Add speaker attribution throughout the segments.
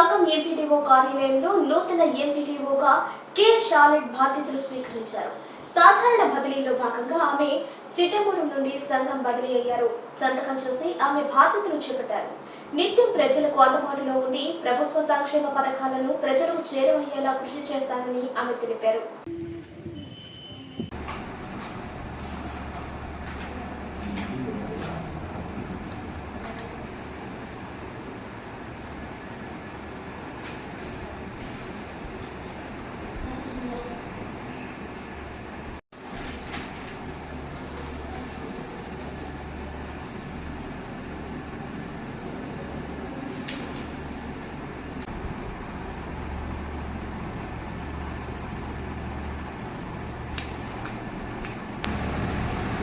Speaker 1: సంఘం ఎంపీటీఓ కార్యాలయంలో నూతన ఎంపీటీఓగా కె. షాలెట్ బాధ్యతలు స్వీకరించారు. సాధారణ బదిలీలో భాగంగా ఆమె చిట్టమూరు నుండి సంఘం బదిలీ అయ్యారు. సంతకం చేసి ఆమె బాధ్యతలు చేపట్టారు. నిత్యం ప్రజలకు అందుబాటులో ఉండి ప్రభుత్వ సంక్షేమ పథకాలను ప్రజలకు చేరువయ్యేలా కృషి చేస్తానని ఆమె తెలిపారు.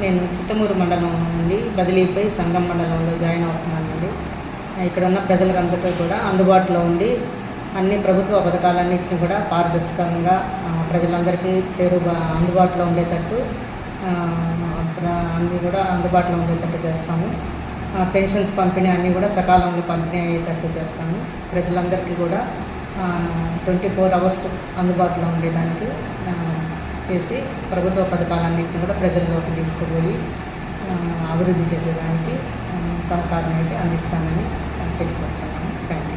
Speaker 2: నేను చిత్తమూరు మండలం నుండి బదిలీపై సంగం మండలంలో జాయిన్ అవుతున్నానండి. ఇక్కడ ఉన్న ప్రజలకందరికీ కూడా అందుబాటులో ఉండి అన్ని ప్రభుత్వ పథకాలన్నింటినీ కూడా పారదర్శకంగా ప్రజలందరికీ చేరు అందుబాటులో ఉండేటట్టు అన్నీ కూడా అందుబాటులో ఉండేటట్టు చేస్తాము. పెన్షన్స్ పంపిణీ అన్నీ కూడా సకాలంలో పంపిణీ అయ్యేటట్టు చేస్తాము. ప్రజలందరికీ కూడా ట్వంటీ ఫోర్ అవర్స్ అందుబాటులో ఉండేదానికి చేసి ప్రభుత్వ పథకాలన్నింటినీ కూడా ప్రజల్లోకి తీసుకుపోయి అభివృద్ధి చేసేదానికి సహకారం అయితే అందిస్తానని తెలియపరుచున్నాను. Thank you